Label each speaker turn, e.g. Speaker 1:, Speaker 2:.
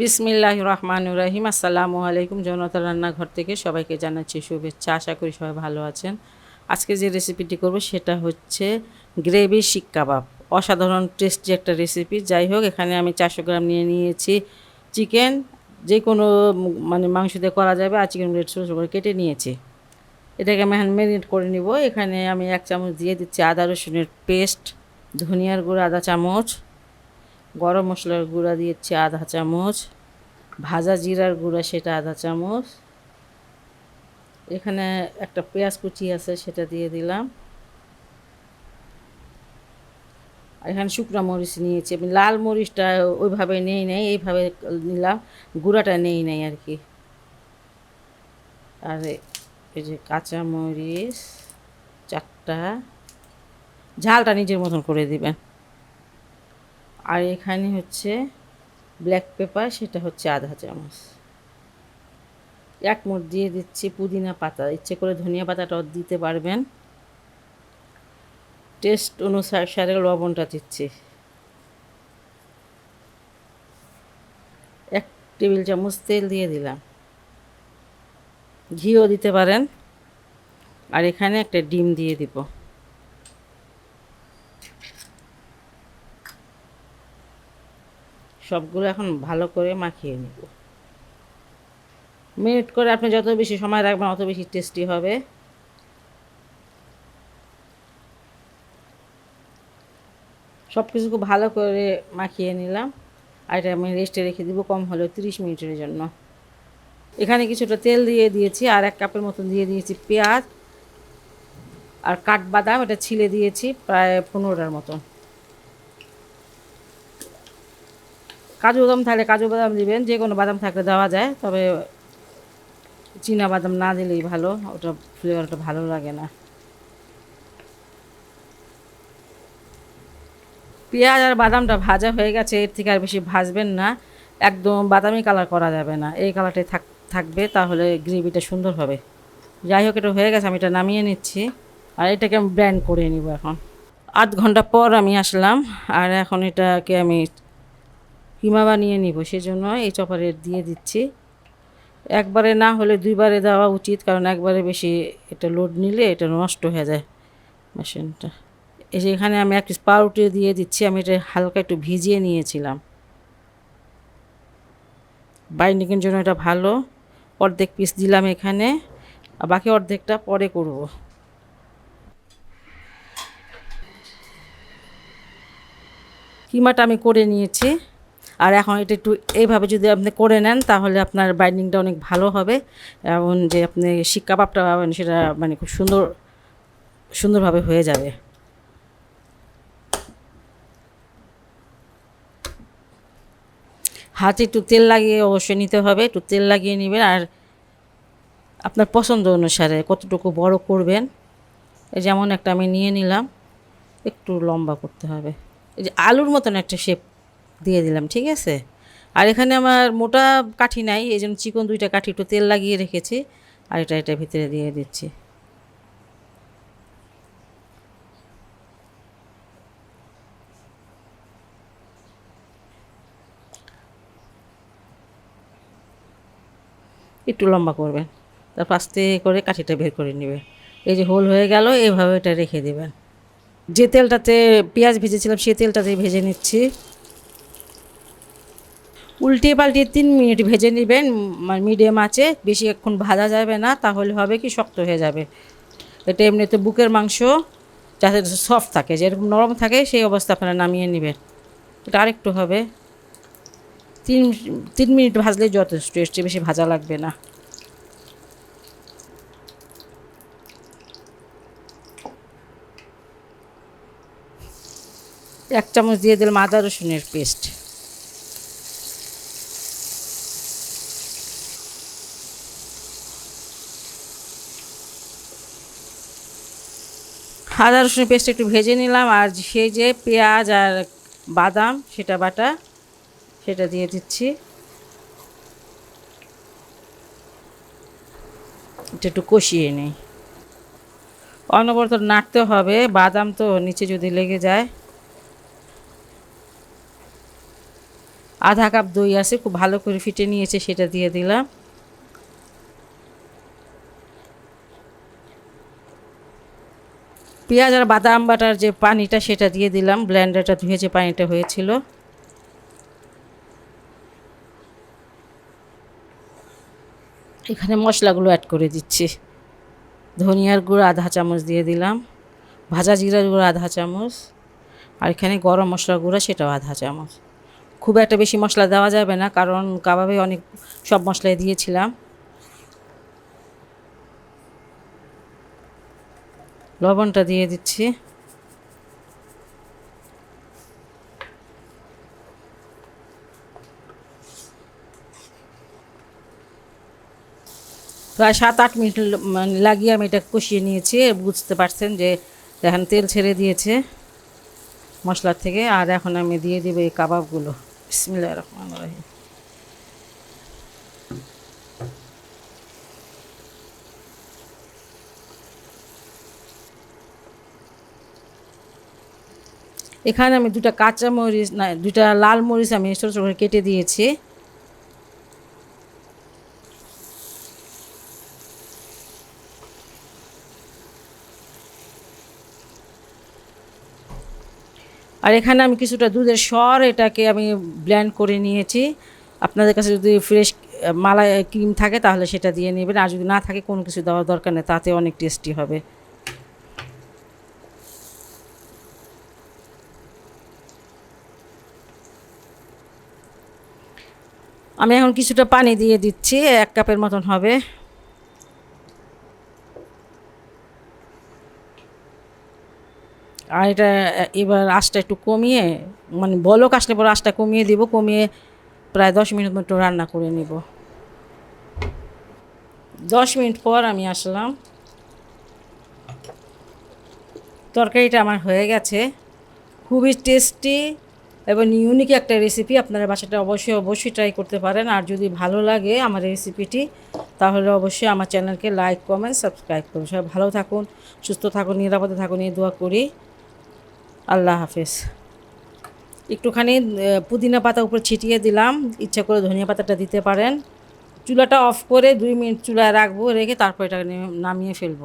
Speaker 1: বিসমিল্লাহ রহমান রাহিম আসসালামু আলাইকুম জনতা রান্নাঘর থেকে সবাইকে জানাচ্ছি শুভেচ্ছা। আশা করি সবাই ভালো আছেন। আজকে যে রেসিপিটি করব সেটা হচ্ছে গ্রেভি শিক কাবাব। অসাধারণ টেস্টি একটা রেসিপি। যাই হোক, এখানে আমি চারশো গ্রাম নিয়ে নিয়েছি চিকেন। যে কোনো মানে মাংস দিয়ে করা যাবে, আর চিকেন ছোটো ছোটো করে কেটে নিয়েছি। এটাকে আমি ম্যারিনেট করে নিব। এখানে আমি এক চামচ দিয়ে দিচ্ছি আদা রসুনের পেস্ট, ধনিয়ার গুঁড়ো আধা চামচ গরম মশলার গুঁড়া দিয়েছি আধা চামচ। ভাজা জিরার গুঁড়া, সেটা আধা চামচ। এখানে একটা পেঁয়াজ কুচি আছে, সেটা দিয়ে দিলাম। এখানে শুকনো মরিচ নিয়েছি। আমি লাল মরিচটা ওইভাবে নেই নেই, এইভাবে নিলাম। গুঁড়াটা নেই নেই আর কি। আর এই যে কাঁচা মরিচ, চারটা। ঝালটা নিজের মতন করে দিবেন। আর এখানে হচ্ছে ব্ল্যাক পেপার সেটা হচ্ছে আধা চামচ। এক মুঠ দিয়ে দিচ্ছি পুদিনা পাতা। ইচ্ছে করে ধনিয়া পাতাটাও দিতে পারবেন। টেস্ট অনুসারে লবণটা দিচ্ছি। এক টেবিল চামচ তেল দিয়ে দিলাম। ঘিও দিতে পারেন। আর এখানে একটা ডিম দিয়ে দিব। সবগুলো এখন ভালো করে মাখিয়ে নেব। মিনিট করে আপনি যত বেশি সময় রাখবেন, অত বেশি টেস্টি হবে। সব কিছু খুব ভালো করে মাখিয়ে নিলাম। আর এটা আমি রেস্টে রেখে দিব কম হলেও তিরিশ মিনিটের জন্য। এখানে কিছুটা তেল দিয়ে দিয়েছি, আর এক কাপের মতন দিয়ে দিয়েছি পেঁয়াজ। আর কাঠবাদাম, এটা ছিলে দিয়েছি প্রায় পনেরোটার মতন। কাজু বাদাম থাকলে কাজু বাদাম দিবেন, যে কোনো বাদাম থাকলে দেওয়া যায়, তবে চীনা বাদাম না দিলেই ভালো, ওটা ফ্লেভারটা ভালো লাগে না। পেঁয়াজ আর বাদামটা ভাজা হয়ে গেছে, এর থেকে আর বেশি ভাজবেন না, একদম বাদামি কালার করা যাবে না, এই কালারটাই থাক, থাকবে, তাহলে গ্রেভিটা সুন্দর হবে। যাই হোক, এটা হয়ে গেছে, আমি এটা নামিয়ে নিচ্ছি, আর এটাকে আমি ব্র্যান্ড করে নিব এখন। আধ ঘণ্টা পর আমি আসলাম, আর এখন এটাকে আমি কিমা বানিয়ে নিব, সেজন্য এই চপারে দিয়ে দিচ্ছি। একবারে না হলে দুইবারে দেওয়া উচিত, কারণ একবারে বেশি এটা লোড নিলে এটা নষ্ট হয়ে যায় মেশিনটা। এই যে এখানে আমি এক পিস পাউরুটি দিয়ে দিচ্ছি, আমি এটা হালকা একটু ভিজিয়ে নিয়েছিলাম। বাইন্ডিংয়ের জন্য এটা ভালো। অর্ধেক পিস দিলাম এখানে, আর বাকি অর্ধেকটা পরে করব। কিমাটা আমি করে নিয়েছি। আর এখন এটা একটু এইভাবে যদি আপনি করে নেন, তাহলে আপনার বাইন্ডিংটা অনেক ভালো হবে। এবং যে আপনি শিক কাবাবটা পাবেন, সেটা মানে খুব সুন্দর, সুন্দরভাবে হয়ে যাবে। হাতে একটু তেল লাগিয়ে অবশ্যই নিতে হবে। একটু তেল লাগিয়ে নেবেন, আর আপনার পছন্দ অনুসারে কতটুকু বড় করবেন যেমন একটা আমি নিয়ে নিলাম, একটু লম্বা করতে হবে। এই যে আলুর মতন একটা শেপ দিয়ে দিলাম, ঠিক আছে? আর এখানে আমার মোটা কাঠি নাই, এই জন্য চিকন দুইটা কাঠি একটু তেল লাগিয়ে রেখেছি। আর এটা এটা ভিতরে দিয়ে দিচ্ছি। একটু লম্বা করবেন তারপর আস্তে করে কাঠিটা বের করে নেবেন এই যে হোল হয়ে গেল এইভাবে এটা রেখে দেবেন। যে তেলটাতে পেঁয়াজ ভেজেছিলাম সেই তেলটাতে ভেজে নিচ্ছি। উল্টিয়ে পাল্টিয়ে তিন মিনিট ভেজে নেবেন মিডিয়াম আছে, বেশি এখন ভাজা যাবে না, তাহলে হবে কি শক্ত হয়ে যাবে। এটা এমনিতে বুকের মাংস, যাতে সফট থাকে, যেরকম নরম থাকে, সেই অবস্থা আপনারা নামিয়ে নেবেন। এটা আরেকটু হবে। তিন তিন মিনিট ভাজলেই যথেষ্ট, এর বেশি ভাজা লাগবে না। এক চামচ দিয়ে দিলাম আদা রসুনের পেস্ট আদা রসুন পেস্ট একটু ভেজে নিলাম, আর সেই যে পেঁয়াজ আর বাদাম, সেটা বাটা, সেটা দিয়ে দিচ্ছি। এটা একটু কষিয়ে নিই। অনবরত নাড়তে হবে, বাদাম তো নিচে যদি লেগে যায়। আধা কাপ দই আছে, খুব ভালো করে ফিটে নিয়েছে, সেটা দিয়ে দিলাম। পেঁয়াজ আর বাদাম বাটার যে পানিটা সেটা দিয়ে দিলাম, ব্লেন্ডারটা ধুয়ে যে পানিটা হয়েছিল। এখানে মশলাগুলো অ্যাড করে দিচ্ছি। ধনিয়ার গুঁড়ো আধা চামচ দিয়ে দিলাম, ভাজা জিরার গুঁড়ো আধা চামচ, আর এখানে গরম মশলার গুঁড়ো সেটাও আধা চামচ। খুব একটা বেশি মশলা দেওয়া যাবে না, কারণ কাবাবে অনেক সব মশলাই দিয়েছিলাম। লবণটা দিয়ে দিচ্ছি। প্রায় সাত আট মিনিট মানে লাগিয়ে আমি এটা কষিয়ে নিয়েছি। বুঝতে পারছেন যে এখন তেল ছেড়ে দিয়েছে মশলার থেকে। আর এখন আমি দিয়ে দিব এই কাবাবগুলো। বিসমিল্লাহ রহমান রহিম। এখানে আমি দুটা কাঁচা মরিচ, না, দুটা লাল মরিচ আমি ছোটো ছোটো করে কেটে দিয়েছি। আর এখানে আমি কিছুটা দুধের স্বর এটাকে আমি ব্ল্যান্ড করে নিয়েছি। আপনাদের কাছে যদি ফ্রেশ মালাই ক্রিম থাকে তাহলে সেটা দিয়ে নেবেন, আর যদি না থাকে কোনো কিছু দেওয়ার দরকার নেই, তাতে অনেক টেস্টি হবে। আমি এখন কিছুটা পানি দিয়ে দিচ্ছি, এক কাপের মতন হবে। আর এটা, এবার আঁচটা একটু কমিয়ে মানে বলক আসলে পর আঁচটা কমিয়ে দিব, কমিয়ে প্রায় দশ মিনিট মতো রান্না করে নিব। দশ মিনিট পর আমি আসলাম। তরকারিটা আমার হয়ে গেছে। খুবই টেস্টি এবং ইউনিক একটা রেসিপি আপনারা বাসাটা অবশ্যই অবশ্যই ট্রাই করতে পারেন। আর যদি ভালো লাগে আমার রেসিপিটি তাহলে অবশ্যই আমার চ্যানেলকে লাইক কমেন্ট সাবস্ক্রাইব করুন। সবাই ভালো থাকুন, সুস্থ থাকুন, নিরাপদে থাকুন, এই দোয়া করি। আল্লাহ হাফেজ। একটুখানি পুদিনা পাতা উপরে ছিটিয়ে দিলাম। ইচ্ছা করে ধনিয়া পাতাটা দিতে পারেন। চুলাটা অফ করে দুই মিনিট চুলায় রাখব, রেখে তারপর এটা নামিয়ে ফেলব।